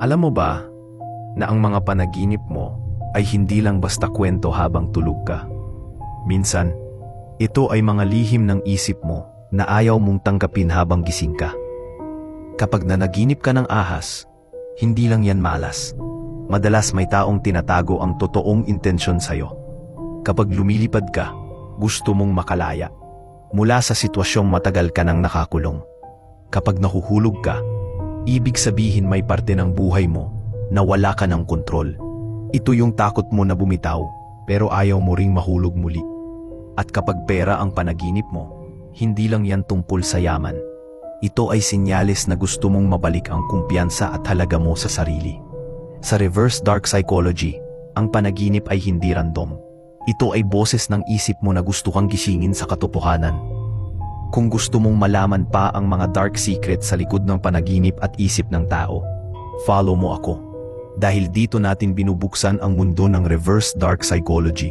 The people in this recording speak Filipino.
Alam mo ba na ang mga panaginip mo ay hindi lang basta kwento habang tulog ka? Minsan, ito ay mga lihim ng isip mo na ayaw mong tanggapin habang gising ka. Kapag nanaginip ka ng ahas, hindi lang yan malas. Madalas may taong tinatago ang totoong intensyon sa'yo. Kapag lumilipad ka, gusto mong makalaya. Mula sa sitwasyong matagal ka nang nakakulong. Kapag nahuhulog ka, ibig sabihin may parte ng buhay mo na wala ka ng kontrol. Ito yung takot mo na bumitaw, pero ayaw mo ring mahulog muli. At kapag pera ang panaginip mo, hindi lang yan tungkol sa yaman. Ito ay senyales na gusto mong mabalik ang kumpiyansa at halaga mo sa sarili. Sa reverse dark psychology, ang panaginip ay hindi random. Ito ay boses ng isip mo na gusto kang gisingin sa katotohanan. Kung gusto mong malaman pa ang mga dark secrets sa likod ng panaginip at isip ng tao, follow mo ako. Dahil dito natin binubuksan ang mundo ng reverse dark psychology.